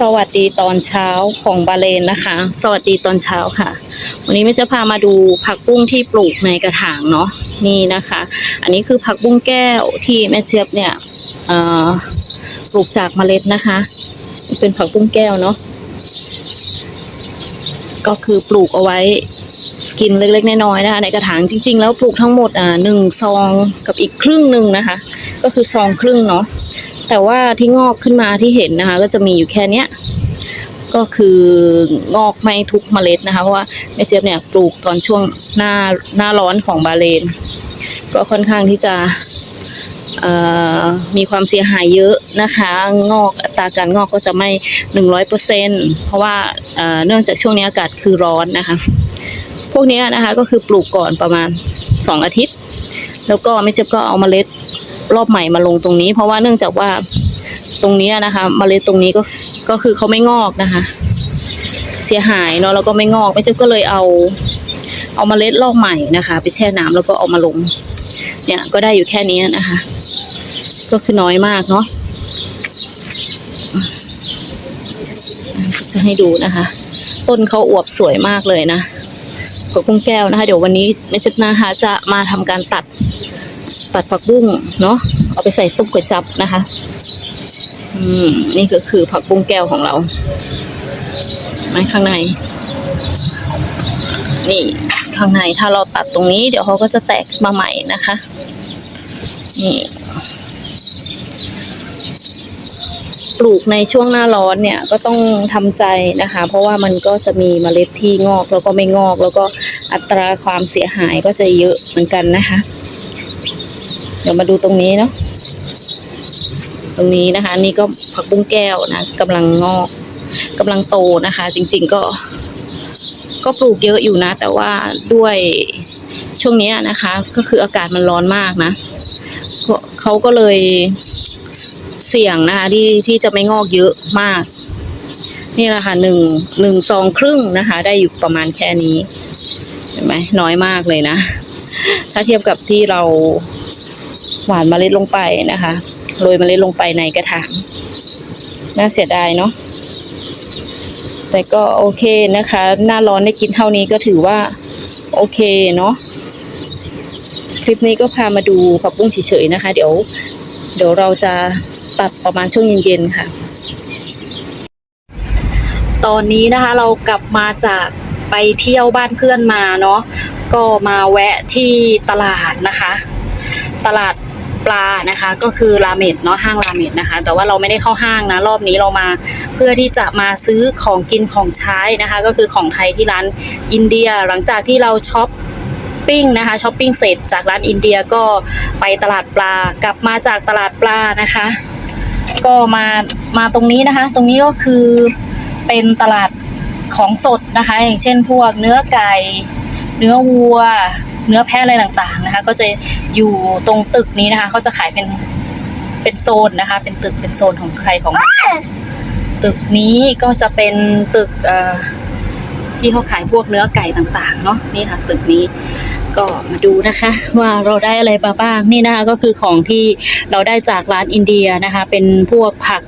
สวัสดีตอนเช้าของบาเลนนะคะ สวัสดีตอนเช้าค่ะ วันนี้แม่จะพามาดูผักบุ้งที่ปลูกในกระถางเนาะนี่นะคะ อันนี้คือผักบุ้งแก้วที่แม่เจี๊ยบเนี่ยปลูกจากเมล็ดนะคะ เป็นผักบุ้งแก้วเนาะก็คือปลูกเอาไว้กินเล็กๆน้อยๆนะคะในกระถางจริง ๆ แล้วปลูกทั้งหมดอ่าหนึ่งซองกับอีกครึ่งหนึ่งนะคะ ก็คือซองครึ่งเนาะแต่ว่าที่งอกขึ้นมาที่เห็นนะคะ ก็จะมีอยู่แค่เนี้ยก็คืองอกไม่ทุกเมล็ดนะคะเพราะว่าแม่เจี๊ยบเนี่ยปลูกตอนช่วงหน้าหน้าร้อนของบาเลน ก็ค่อนข้างที่จะมีความเสียหายเยอะนะคะ งอกอัตราการงอกก็จะไม่หนึ่งร้อยเปอร์เซ็นเพราะว่าเเนื่องจากช่วงนี้อากาศคือร้อนนะคะ พวกนี้นะคะก็คือปลูกก่อนประมาณสองอาทิตย์ แล้วก็แม่เจี๊ยบก็เอาเมล็ด รอบใหม่มาลงตรงนี้ เพราะว่าเนื่องจากว่าตรงนี้นะคะเมล็ดตรงนี้ก็ก็คือเขาไม่งอกนะคะ เสียหายเนาะแล้วก็ไม่งอกแม่เจ๊ก็เลยเอา เอามาเมล็ดรอบใหม่นะคะ ไปแช่น้ำแล้วก็เอามาลง เนี่ยก็ได้อยู่แค่นี้นะคะ ก็คือน้อยมากเนาะจะให้ดูนะคะ ต้นเขาอวบสวยมากเลยนะผักบุ้งแก้วนะคะ เดี๋ยววันนี้แม่เจ๊นะคะจะมาทำการตัด ตัดผักบุ้งเนาะเอาไปใส่ตุ้มก๋วยจับนะคะ อืมนี่ก็คือผักบุ้งแก้วของเราไม้ข้างใน นี่ข้างในถ้าเราตัดตรงนี้ เดี๋ยวเขาก็จะแตกมาใหม่นะคะ นี่ปลูกในช่วงหน้าร้อนเนี่ยก็ต้องทำใจนะคะ เพราะว่ามันก็จะมีเมล็ดที่งอกแล้วก็ไม่งอก แล้วก็อัตราความเสียหายก็จะเยอะเหมือนกันนะคะ ดี๋ยวมาดูตรงนี้เนาะตรงนี้นะคะ นี่ก็ผักบุ้งแก้วนะกำลังงอกกำลังโตนะคะ จริง ๆก็ ก็ปลูกเยอะอยู่นะ แต่ว่าด้วยช่วงนี้นะคะ ก็คืออากาศมันร้อนมากนะเขาก็เลยเสี่ยงนะคะที่ที่จะไม่งอกเยอะมาก นี่แหละค่ะหนึ่งหนึ่งซองครึ่งนะคะ ได้อยู่ประมาณแค่นี้เห็นไหมน้อยมากเลยนะ ถ้าเทียบกับที่เรา หวานเมล็ดลงไปนะคะโรยเมล็ดลงไปในกระถางน่าเสียดายเนาะแต่ก็โอเคนะคะ หน้าร้อนได้กินเท่านี้ก็ถือว่าโอเคเนาะคลิปนี้ก็พามาดูผักบุ้งเฉยๆนะคะ เดี๋ยว เดี๋ยวเราจะตัดประมาณช่วงเย็นๆค่ะ ตอนนี้นะคะเรากลับมาจากไปเที่ยวบ้านเพื่อนมาเนาะก็มาแวะที่ตลาดนะคะ ตลาด ปลานะคะ ก็คือราเมดเนาะห้างราเมดนะคะ แต่ว่าเราไม่ได้เข้าห้างนะรอบนี้เรามาเพื่อที่จะมาซื้อของกินของใช้นะคะ ก็คือของไทยที่ร้านอินเดียหลังจากที่เราช็อปปิ้งนะคะช้อปปิ้งเสร็จจากร้านอินเดียก็ไปตลาดปลากลับมาจากตลาดปลานะคะ ก็มามาตรงนี้นะคะ ตรงนี้ก็คือเป็นตลาดของสดนะคะ อย่างเช่นพวกเนื้อไก่ เนื้อวัว เนื้อแพะอะไรต่างๆนะคะ ก็จะอยู่ตรงตึกนี้นะคะเขาจะขายเป็นเป็นโซนนะคะ เป็นตึกเป็นโซนของใครของมันตึกนี้ก็จะเป็นตึกเอ่อที่เขาขายพวกเนื้อไก่ต่างๆเนาะนี่ค่ะ ตึกนี้ก็มาดูนะคะ ว่าเราได้อะไรมาบ้างนี่นะคะก็คือของที่เราได้จากร้านอินเดียนะคะ เป็นพวกผัก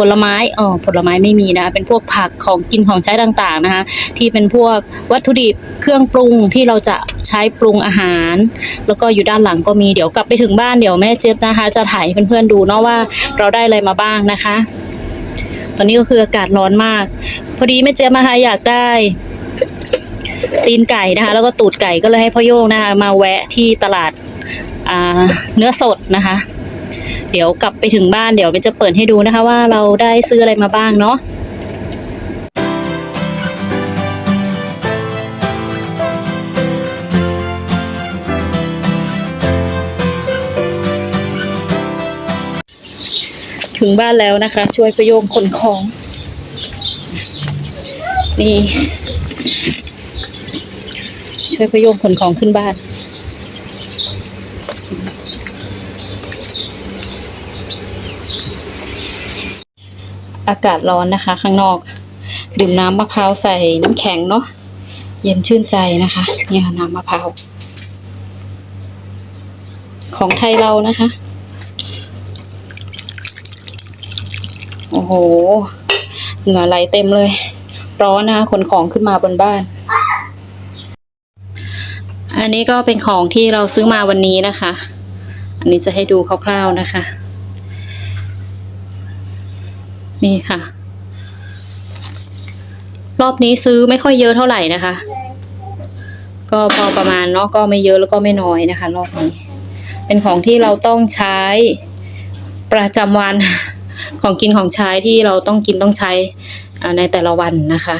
ผลไม้อ๋อผลไม้ไม่มีนะคะเป็นพวกผักของกินของใช้ต่างๆนะคะ ที่เป็นพวกวัตถุดิบเครื่องปรุงที่เราจะใช้ปรุงอาหาร แล้วก็อยู่ด้านหลังก็มีเดี๋ยวกลับไปถึงบ้านเดี๋ยวแม่เจี๊ยบนะคะ จะถ่ายให้เพื่อนๆดูเนาะว่าเราได้อะไรมาบ้างนะคะ ตอนนี้ก็คืออากาศร้อนมาก พอดีแม่เจี๊ยบนะคะอยากได้ตีนไก่นะคะ แล้วก็ตูดไก่ก็เลยให้พ่อโยงนะคะ มาแวะที่ตลาดเนื้อสดนะคะ เดี๋ยวกลับไปถึงบ้านเดี๋ยวเบนจะเปิดให้ดูนะคะว่าเราได้ซื้ออะไรมาบ้างเนาะถึงบ้านแล้วนะคะ ช่วยประโยงขนของ นี่ ช่วยประโยงขนของขึ้นบ้าน อากาศร้อนนะคะ ข้างนอก ดื่มน้ำมะพร้าวใส่น้ำแข็งเนาะเย็นชื่นใจนะคะนี่ค่ะน้ำมะพร้าวของไทยเรานะคะ โอ้โหเหงื่อไหลเต็มเลย ร้อนนะคะขนของขึ้นมาบนบ้าน อันนี้ก็เป็นของที่เราซื้อมาวันนี้นะคะ อันนี้จะให้ดูคร่าวๆนะคะ นี่ค่ะ รอบนี้ซื้อไม่ค่อยเยอะเท่าไหร่นะคะ ก็พอประมาณเนาะก็ไม่เยอะแล้วก็ไม่น้อยนะคะ รอบนี้ เป็นของที่เราต้องใช้ประจำวันของกินของใช้ที่เราต้องกินต้องใช้ในแต่ละวันนะคะ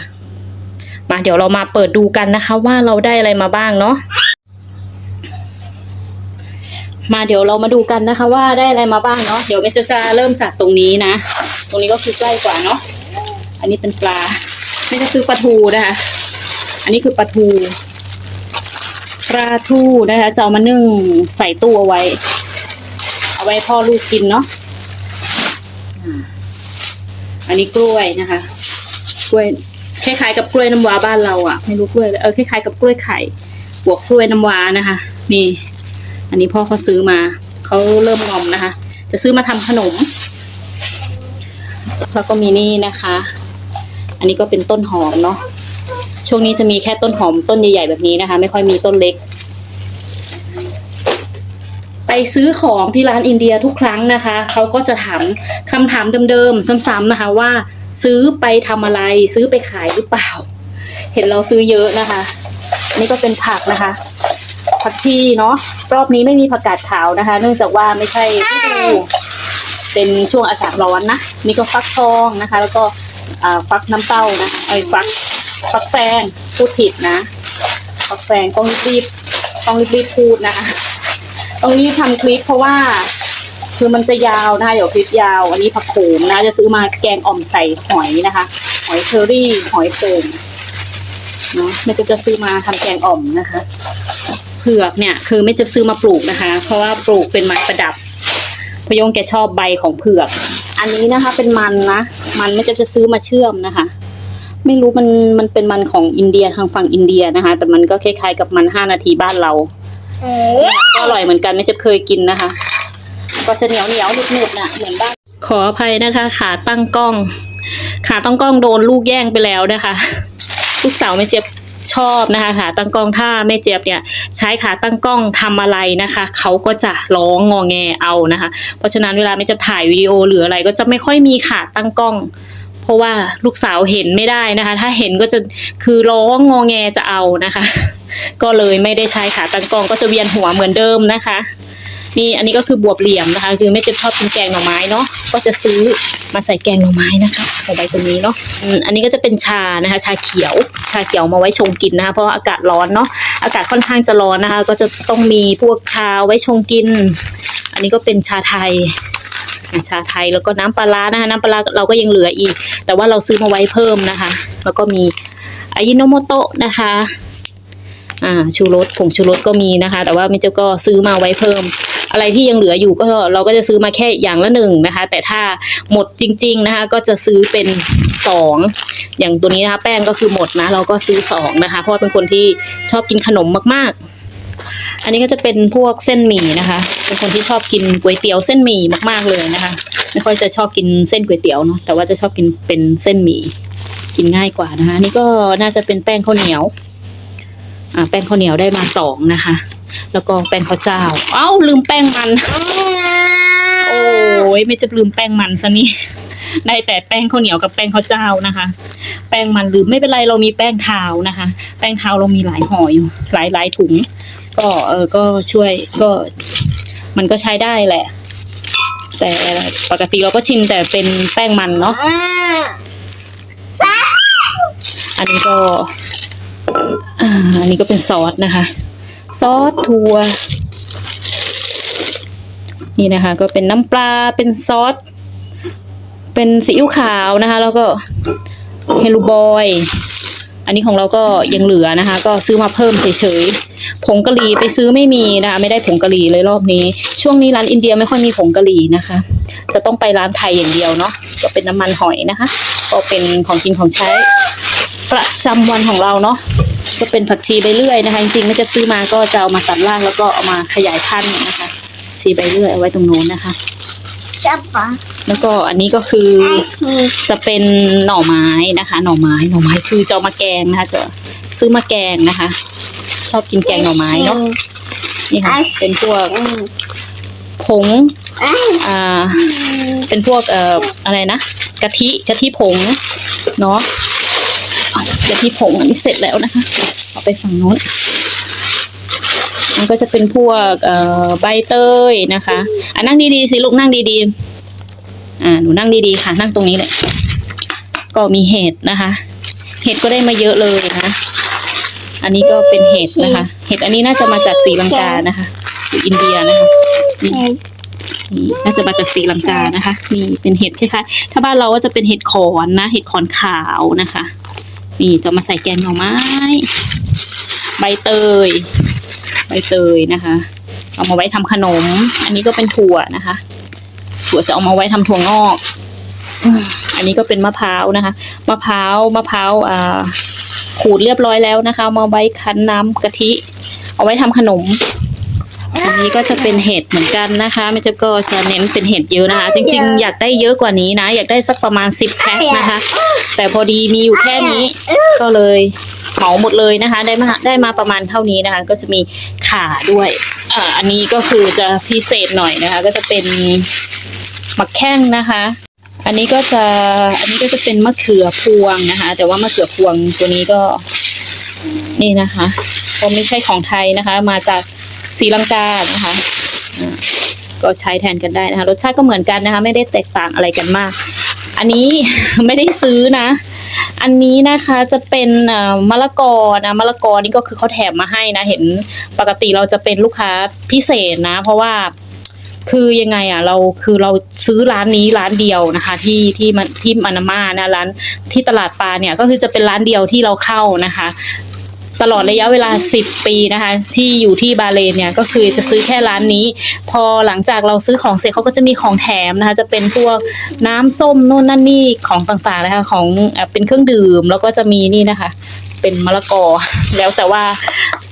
มาเดี๋ยวเรามาเปิดดูกันนะคะ ว่าเราได้อะไรมาบ้างเนาะ มาเดี๋ยวเรามาดูกันนะคะ ว่าได้อะไรมาบ้างเนาะเดี๋ยวเมจะจะเริ่มจากตรงนี้นะ ตรงนี้ก็คือใกล้กว่าเนาะอันนี้เป็นปลาไม่จะซื้อปลาทูนะคะ อันนี้คือปลาทูปลาทูนะคะจะเอามานึ่งใส่ตู้เอาไว้ เอาไว้พ่อลูกกินเนาะอันนี้กล้วยนะคะ กล้วยคล้ายๆกับกล้วยน้ำว้าบ้านเราอะ่ะไม่รู้กล้วยเออคล้ายๆกับกล้วยไข่บวกกล้วยน้ำว้านะคะ นี่ อันนี้พ่อเขาซื้อมาเขาเริ่มงอมนะคะ จะซื้อมาทำขนม แล้วก็มีนี่นะคะ อันนี้ก็เป็นต้นหอมเนาะช่วงนี้จะมีแค่ต้นหอมต้นใหญ่ๆแบบนี้นะคะ ไม่ค่อยมีต้นเล็ก ไปซื้อของที่ร้านอินเดียทุกครั้งนะคะเขาก็จะถามคำถามเดิมๆซ้ำๆนะคะว่าซื้อไปทำอะไรซื้อไปขายหรือเปล่า เห็นเราซื้อเยอะนะคะ นี่ก็เป็นผักนะคะ ผักชีเนาะรอบนี้ไม่มีผักกาดขาวนะคะ เนื่องจากว่าไม่ใช่ฤดูเป็นช่วงอากาศร้อนนะนี่ก็ฟักทองนะคะ แล้วก็ฟักน้ำเต้านะไอ้ฟักฟักแฟงพูดผิดนะฟักแฟงต้องรีบต้องรีบพูดนะคะต้องรีบทำคลิปเพราะว่าคือมันจะยาวนะคะเดี๋ยวคลิปยาวอันนี้ผักโขมนะ จะซื้อมาแกงอ่อมใส่หอยนะคะ หอยเชอรี่ หอยโขมเนาะไม่จะจะซื้อมาทำแกงอ่อมนะคะ เผือกเนี่ย คือไม่จะซื้อมาปลูกนะคะ เพราะว่าปลูกเป็นไม้ประดับพยงแกชอบใบของเผือก อันนี้นะคะเป็นมันนะมันไม่จะจะซื้อมาเชื่อมนะคะ ไม่รู้มันมันเป็นมันของอินเดียทางฝั่งอินเดียนะคะ แต่มันก็คล้ายๆกับมันห้านาทีบ้านเราก็อร่อยเหมือนกันไม่จะเคยกินนะคะ ก็จะเหนียวเหนียวหนึบหนึบน่ะเหมือนบ้านขออภัยนะคะ ขาตั้งกล้อง ขาตั้งกล้องโดนลูกแย่งไปแล้วนะคะลูกสาวแม่เจี๊ยบ ชอบนะคะขาตั้งกล้องถ้าแม่เจี๊ยบเนี่ยใช้ขาตั้งกล้องทำอะไรนะคะเขาก็จะร้องงอแงเอานะคะ เพราะฉะนั้นเวลาแม่จะถ่ายวิดีโอหรืออะไรก็จะไม่ค่อยมีขาตั้งกล้อง เพราะว่าลูกสาวเห็นไม่ได้นะคะ ถ้าเห็นก็จะคือร้องงอแงจะเอานะคะ ก็เลยไม่ได้ใช้ขาตั้งกล้องก็จะเวียนหัวเหมือนเดิมนะคะ นี่อันนี้ก็คือบวบเหลี่ยมนะคะ คือไม่จะชอบกินแกงหน่อไม้เนาะก็จะซื้อมาใส่แกงหน่อไม้นะคะใส่ใบตรงนี้เนาะอันนี้ก็จะเป็นชานะคะ ชาเขียว ชาเขียวมาไว้ชงกินนะคะ เพราะาอากาศร้อนเนาะอากาศค่อนข้างจะร้อนนะคะ ก็จะต้องมีพวกชาไว้ชงกิน อันนี้ก็เป็นชาไทยชาไทยแล้วก็น้ำปลาร้านะคะน้ำปลาร้าเราก็ยังเหลืออีก แต่ว่าเราซื้อมาไว้เพิ่มนะคะ แล้วก็มีอายิโนโมโตะนะคะอ่าชูรสผงชูรสก็มีนะคะ แต่ว่ามิเจ้าก็ซื้อมาไว้เพิ่ม อะไรที่ยังเหลืออยู่ก็เราก็จะซื้อมาแค่อย่างละหนึ่งนะคะ แต่ถ้าหมดจริง ๆนะคะ ก็จะซื้อเป็นสองอย่างตัวนี้นะคะแป้งก็คือหมดนะ เราก็ซื้อสองนะคะ เพราะเป็นคนที่ชอบกินขนมมากๆอันนี้ก็จะเป็นพวกเส้นหมี่นะคะ เป็นคนที่ชอบกินก๋วยเตี๋ยวเส้นหมี่มากๆเลยนะคะ ไม่ค่อยจะชอบกินเส้นก๋วยเตี๋ยวเนาะ แต่ว่าจะชอบกินเป็นเส้นหมี่ กินง่ายกว่านะคะนนี่ก็น่าจะเป็นแป้งข้าวเหนียว อ่า แป้งข้าวเหนียวได้มาสองนะคะ แล้วก็แป้งข้าวเจ้า เอ้าลืมแป้งมัน โอ้ยไม่จะลืมแป้งมันซะนี่ได้แต่แป้งข้าวเหนียวกับแป้งข้าวเจ้านะคะ แป้งมันลืมไม่เป็นไรเรามีแป้งเท้านะคะ แป้งเท้าเรามีหลายห่ออยู่หลายหลายถุง ก็เออก็ช่วยก็ มันก็ใช้ได้แหละ แต่ปกติเราก็ชิมแต่เป็นแป้งมันเนาะอันนี้ก็อันนี้ก็เป็นซอสนะคะ ซอสถั่ว นี่นะคะ ก็เป็นน้ำปลาเป็นซอส เป็นซีอิ๊วขาวนะคะ แล้วก็เฮลูบอย อันนี้ของเราก็ยังเหลือนะคะ ก็ซื้อมาเพิ่มเฉยๆผงกะหรี่ไปซื้อไม่มีนะคะ ไม่ได้ผงกะหรี่เลยรอบนี้ ช่วงนี้ร้านอินเดียไม่ค่อยมีผงกะหรี่นะคะ จะต้องไปร้านไทยอย่างเดียวเนาะก็เป็นน้ำมันหอยนะคะ ก็เป็นของกินของใช้ประจำวันของเราเนาะ ก็เป็นผักชีใบเลื่อยนะคะ จริงๆไม่จะซื้อมาก็จะเอามาตัดรากแล้วก็เอามาขยายพันธุ์นะคะชีใบเลื่อยเอาไว้ตรงโน้นนะคะจับปะแล้วก็อันนี้ก็คือไอ้คือจะเป็นหน่อไม้นะคะ หน่อไม้หน่อไม้คือจะเอามาแกงนะคะ จะซื้อมาแกงนะคะ ชอบกินแกงหน่อไม้เนาะนี่ค่ะเป็นพวกอืมผงไอ้อ่าเป็นพวกเอ่ออะไรนะกะทิกะทิผงเนาะอะ กะทิผงอันนี้เสร็จแล้วนะคะ เอาไปฝั่งโน้นมันก็จะเป็นพวกเอ่อใบเตยนะคะอะนั่งดีๆสิลูกนั่งดีๆ อ่าหนูนั่งดีๆค่ะ นั่งตรงนี้เลยก็มีเห็ดนะคะ เห็ดก็ได้มาเยอะเลยนะ อันนี้ก็เป็นเห็ดนะคะ เห็ดอันนี้น่าจะมาจากศรีลังกานะคะหรืออินเดียนะคะนี่น่าจะมาจากศรีลังกานะคะนี่เป็นเห็ดคล้ายๆถ้าบ้านเราก็จะเป็นเห็ดขอนนะ เห็ดขอนขาวนะคะ นี่จะมาใส่แกงหน่อไม้ ใบเตย ใบเตยนะคะ เอามาไว้ทำขนม อันนี้ก็เป็นถั่วนะคะ ถั่วจะเอามาไว้ทำถั่วงอก อันนี้ก็เป็นมะพร้าวนะคะ มะพร้าว มะพร้าวอ่าขูดเรียบร้อยแล้วนะคะ มาไว้คั้นน้ำกะทิ เอาไว้ทำขนม อันนี้ก็จะเป็นเห็ดเหมือนกันนะคะแม่เจ๊ก็จะเน้นเป็นเห็ดเยอะนะคะ จริงๆ อยากได้เยอะกว่านี้นะ อยากได้สักประมาณสิบแพ็คนะคะ แต่พอดีมีอยู่แค่นี้ ก็เลยเหมาหมดเลยนะคะ ได้มาได้มาประมาณเท่านี้นะคะ ก็จะมีข่าด้วยอ่าอันนี้ก็คือจะพิเศษหน่อยนะคะ ก็จะเป็นมะแข้งนะคะ อันนี้ก็จะอันนี้ก็จะเป็นมะเขือพวงนะคะ แต่ว่ามะเขือพวงตัวนี้ก็นี่นะคะก็ไม่ใช่ของไทยนะคะ มาจาก ศรีลังกานะคะก็ใช้แทนกันได้นะคะ รสชาติก็เหมือนกันนะคะ ไม่ได้แตกต่างอะไรกันมาก อันนี้ไม่ได้ซื้อนะ อันนี้นะคะจะเป็นมะละกอนะมะละกอนี่ก็คือเขาแถมมาให้นะ เห็นปกติเราจะเป็นลูกค้าพิเศษนะ เพราะว่าคือยังไงอะเราคือเราซื้อร้านนี้ร้านเดียวนะคะ ที่ที่มันที่มานาม่านะร้านที่ตลาดปลาเนี่ยก็คือจะเป็นร้านเดียวที่เราเข้านะคะ ตลอดระยะเวลา 10 ปีนะคะ ที่อยู่ที่บาเลนเนี่ยก็คือจะซื้อแค่ร้านนี้ พอหลังจากเราซื้อของเสร็จเขาก็จะมีของแถมนะคะ จะเป็นพวกน้ำส้มนู่นนั่นนี่ของต่างๆนะคะของเป็นเครื่องดื่มแล้วก็จะมีนี่นะคะ เป็นมะละกอ แล้วแต่ว่า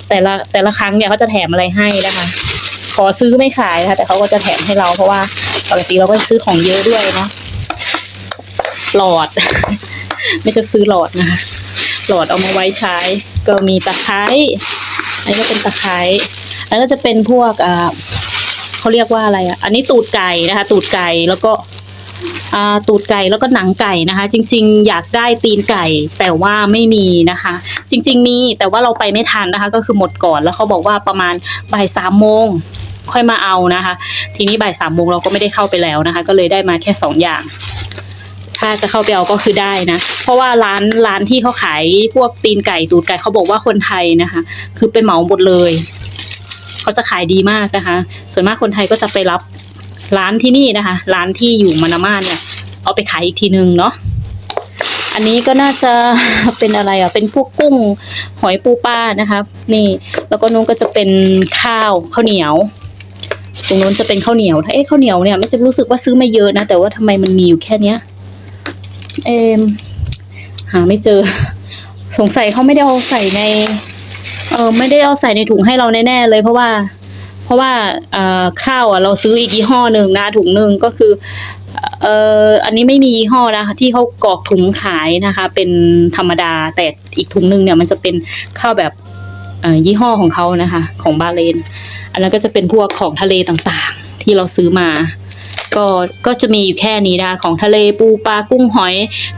แต่ละแต่ละครั้งเนี่ยเขาจะแถมอะไรให้นะคะ ขอซื้อไม่ขายนะคะแต่เขาก็จะแถมให้เราเพราะว่าปกติเราก็ซื้อของเยอะด้วยนะหลอด ไม่จะซื้อหลอดนะคะหลอดเอามาไว้ใช้ ก็มีตะไคร้อันนี้ก็เป็นตะไคร้อันนี้ก็จะเป็นพวกอ่าเขาเรียกว่าอะไรอะ อันนี้ตูดไก่นะคะ ตูดไก่แล้วก็ตูดไก่แล้วก็หนังไก่นะคะ จริง ๆ อยากได้ตีนไก่แต่ว่าไม่มีนะคะ จริง ๆ มีแต่ว่าเราไปไม่ทันนะคะ ก็คือหมดก่อนแล้วเขาบอกว่าประมาณบ่ายสามโมงค่อยมาเอานะคะ ทีนี้บ่ายสามโมงเราก็ไม่ได้เข้าไปแล้วนะคะ ก็เลยได้มาแค่สองอย่าง ถ้าจะเข้าไปเอาก็คือได้นะ เพราะว่าร้านร้านที่เขาขายพวกตีนไก่ตูดไก่เขาบอกว่าคนไทยนะคะ คือไปเหมาหมดเลยเขาจะขายดีมากนะคะ ส่วนมากคนไทยก็จะไปรับร้านที่นี่นะคะ ร้านที่อยู่มานาม่าเนี่ย เอาไปขายอีกทีนึงเนาะอันนี้ก็น่าจะเป็นอะไรอะเป็นพวกกุ้งหอยปูปลานะคะ นี่แล้วก็นู้นก็จะเป็นข้าวข้าวเหนียวตรงนู้นจะเป็นข้าวเหนียวถ้าเอ๊ะข้าวเหนียวเนี่ยไม่จะรู้สึกว่าซื้อมาเยอะนะแต่ว่าทำไมมันมีอยู่แค่เนี้ย เอมหาไม่เจอ สงสัยเขาไม่ได้เอาใส่ใน เออไม่ได้เอาใส่ในถุงให้เราแน่ๆเลยเพราะว่า เพราะว่าเอ่อข้าวอะเราซื้ออีกยี่ห้อหนึ่งนะถุงหนึ่งก็คือเอ่ออันนี้ไม่มียี่ห้อนะคะที่เขากรอกถุงขายนะคะ เป็นธรรมดาแต่อีกถุงหนึ่งเนี่ยมันจะเป็นข้าวแบบเอ่อยี่ห้อของเขานะคะ ของบาเลน อันนั้นก็จะเป็นพวกของทะเลต่างๆ ที่เราซื้อมา ก็ก็จะมีอยู่แค่นี้นะคะของทะเลปูปลากุ้งหอย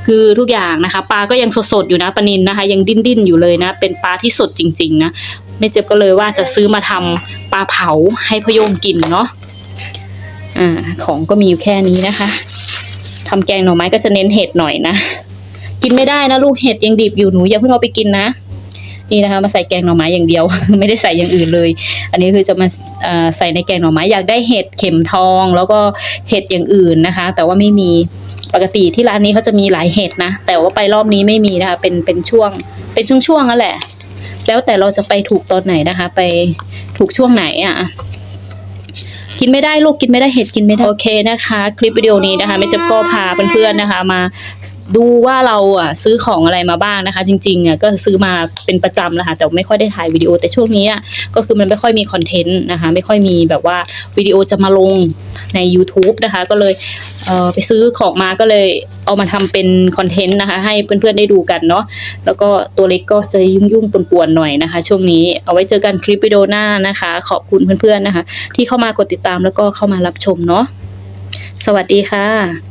คือทุกอย่างนะคะปลาก็ยังสดๆอยู่นะปลานินนะคะ ยังดิ้นๆอยู่เลยนะ เป็นปลาที่สดจริงๆนะแม่เจ็บก็เลยว่าจะซื้อมาทำปลาเผาให้พโยมกินเนาะ อ่า ของก็มีอยู่แค่นี้นะคะทำแกงหน่อไม้ก็จะเน้นเห็ดหน่อยนะ กินไม่ได้นะลูกเห็ดยังดิบอยู่หนูอย่าเพิ่งเอาไปกินนะ นี่นะคะ มาใส่แกงหน่อไม้อย่างเดียว ไม่ได้ใส่อย่างอื่นเลย อันนี้คือจะมาใส่ในแกงหน่อไม้อยากได้เห็ดเข็มทอง แล้วก็เห็ดอย่างอื่นนะคะ แต่ว่าไม่มีปกติที่ร้านนี้เขาจะมีหลายเห็ดนะ แต่ว่าไปรอบนี้ไม่มีนะคะ เป็นเป็นช่วง เป็นช่วงๆนั่นแหละ แล้วแต่เราจะไปถูกตอนไหนนะคะ ไปถูกช่วงไหนอะ กินไม่ได้ลูกกินไม่ได้เห็ดกินไม่ได้โอเคนะคะ คลิปวิดีโอนี้นะคะแม่เจ๊บก็พาเพื่อนๆนะคะ มาดูว่าเราอะซื้อของอะไรมาบ้างนะคะ จริงๆอะก็ซื้อมาเป็นประจำแล้วค่ะแต่ไม่ค่อยได้ถ่ายวิดีโอแต่ช่วงนี้อะก็คือมันไม่ค่อยมีคอนเทนต์นะคะ ไม่ค่อยมีแบบว่าวิดีโอจะมาลง ใน YouTube นะคะ ก็เลยเออไปซื้อของมาก็เลยเอามาทำเป็นคอนเทนต์นะคะ ให้เพื่อนๆได้ดูกันเนาะแล้วก็ตัวเล็กก็จะยุ่งๆปวนๆหน่อยนะคะ ช่วงนี้เอาไว้เจอกันคลิปวิดีโอหน้านะคะ ขอบคุณเพื่อนๆนะคะ ที่เข้ามากดติดตามแล้วก็เข้ามารับชมเนาะสวัสดีค่ะ